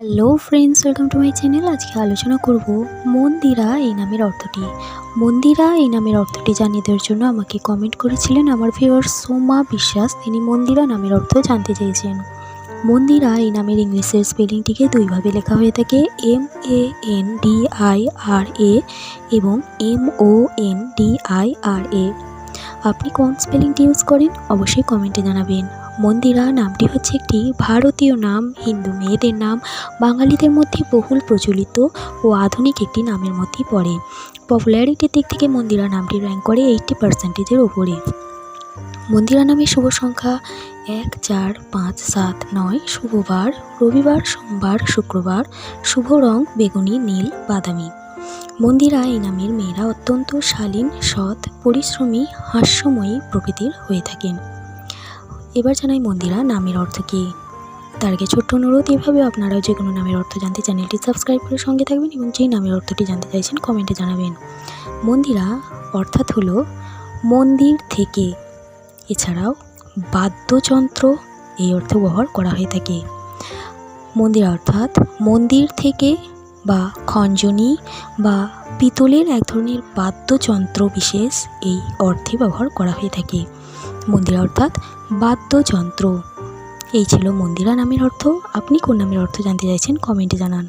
Hello friends welcome to my channel আজকে আলোচনা করব মন্দিরা এই নামের অর্থটি। মন্দিরা এই নামের অর্থটি জানিয়ে দেওয়ার জন্য আমাকে কমেন্ট করেছিলেন আমার ভিউয়ার সোমা বিশ্বাস। তিনি মন্দিরা নামের অর্থ জানতে চেয়েছেন। মন্দিরা এই নামের ইংলিশের স্পেলিংটিকে দুইভাবে লেখা হয়ে থাকে। M A N D I R A এবং M O N D I R A আপনি কোন স্পেলিংটি ইউজ করেন? অবশ্যই কমেন্টে জানাবেন। মন্দিরা নামটি হচ্ছে একটি ভারতীয় নাম, হিন্দু মেয়েদের নাম। বাঙালিদের মধ্যে বহুল প্রচলিত ও আধুনিক একটি নামের মধ্যেই পড়ে। পপুলারিটির দিক থেকে মন্দিরা নামটি র্যাঙ্ক করে এইটটি পার্সেন্টেজের ওপরে মন্দিরা নামের শুভ সংখ্যা এক, চার, পাঁচ, সাত, নয় শুভবার রবিবার, সোমবার, শুক্রবার, শুভ রং, বেগুনি, নীল, বাদামি। মন্দিরা এই নামের মেয়েরা অত্যন্ত শালীন, সৎ, পরিশ্রমী, হাস্যময়ী প্রকৃতির হয়ে থাকেন। এবার জানাই মন্দিরা, নামের অর্থ কী? তার আগে ছোট্ট অনুরোধ এভাবে আপনারাও যে কোনো নামের অর্থ জানতে চ্যানেলটি সাবস্ক্রাইব করে সঙ্গে থাকবেন এবং যেই নামের অর্থটি জানতে চাইছেন কমেন্টে জানাবেন। মন্দিরা অর্থাৎ হলো মন্দির থেকে। এছাড়াও বাদ্যযন্ত্র, এই অর্থ ব্যবহার করা হয়ে থাকে। মন্দিরা অর্থাৎ মন্দির থেকে বা খঞ্জনি বা পিতলের এক ধরনের বাদ্যযন্ত্র বিশেষ এই অর্থে ব্যবহার করা হয়ে থাকে। মন্দিরা অর্থাৎ বাদ্যযন্ত্র। এই ছিল মন্দিরা নামের অর্থ। আপনি কোন নামের অর্থ জানতে চাইছেন কমেন্টে জানান।